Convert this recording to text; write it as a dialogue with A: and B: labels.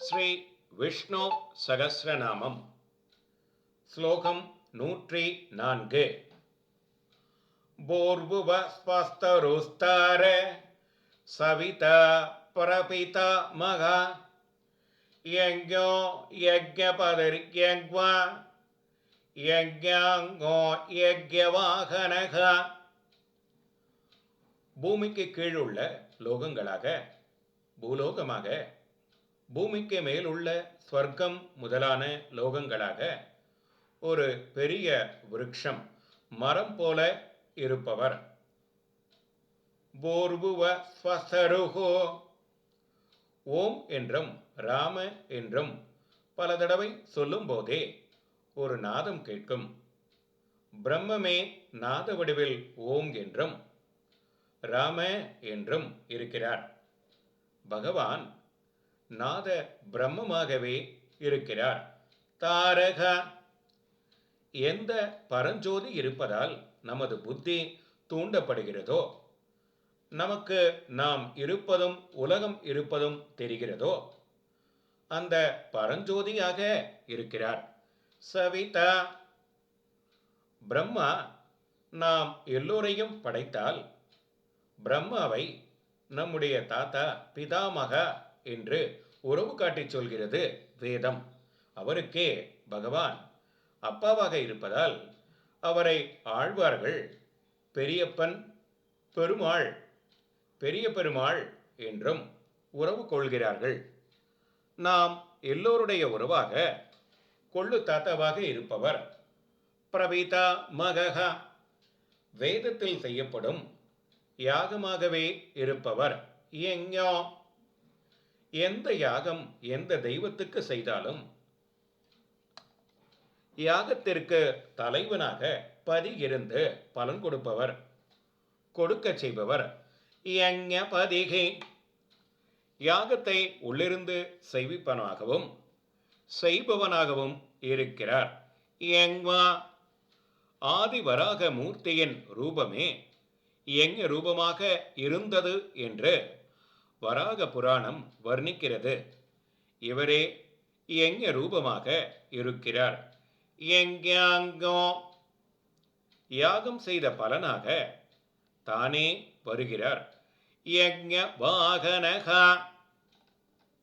A: ஸ்ரீ விஷ்ணு சகசிரநாமம். ஸ்லோகம் நூற்றி நான்கு. பூர்புவ ஸ்வஸ்தருஸ்தார சவிதா பிரபிதா மகா யஜ்ஞோ யஜ்ஞபதிர்யக்வா யஜ்ஞாங்கோ யஜ்ஞவாகனக. பூமிக்கு கீழுள்ள லோகங்களாக பூலோகமாக பூமிக்கு மேல் உள்ள ஸ்வர்க்கம் முதலான லோகங்களாக ஒரு பெரிய விருட்சம் மரம் போல இருப்பவர். போர்புவ ஸ்வசருகோ. ஓம் என்றும் ராம என்றும் பல தடவை சொல்லும்போதே ஒரு நாதம் கேட்கும். பிரம்மமே நாத வடிவில் ஓம் என்றும் ராம என்றும் இருக்கிறார். பகவான் நாத பிரம்மமாகவே இருக்கிறார். தாரக. எந்த பரஞ்சோதி இருப்பதால் நமது புத்தி தூண்டப்படுகிறதோ நமக்கு நாம் இருப்பதும் உலகம் இருப்பதும் தெரிகிறதோ அந்த பரஞ்சோதியாக இருக்கிறார். சவிதா. பிரம்மா நாம் எல்லோரையும் படைத்தால் பிரம்மாவை நம்முடைய தாத்தா பிதாமகா என்று உறவு காட்டிச் சொல்கிறது வேதம். அவருக்கே பகவான் அப்பாவாக இருப்பதால் அவரை ஆழ்வார்கள் பெரியப்பன் பெருமாள் பெரிய பெருமாள் என்றும் உறவு கொள்கிறார்கள். நாம் எல்லோருடைய உறவாக கொள்ளு தாத்தாவாக இருப்பவர் பிரபீதா மகஹா. வேதத்தில் செய்யப்படும் யாகமாகவே இருப்பவர் யஞோ எந்த யாகம் எந்த தெய்வத்துக்கு செய்தாலும் யாகத்திற்கு தலைவனாக பதி இருந்து பலன் கொடுப்பவர் கொடுக்க செய்பவர். யஞ பதிகை யாகத்தை உள்ளிருந்து செய்விப்பனாகவும் செய்பவனாகவும் இருக்கிறார். யங்வா ஆதிவராக மூர்த்தியின் ரூபமே எங்க ரூபமாக இருந்தது என்று வராக புராணம் வர்ணிக்கிறது. இவரே எங்க ரூபமாக இருக்கிறார். எங்காங்கோ யாகம் செய்த பலனாக தானே வருகிறார். யஜ்ஞ வாகனகா.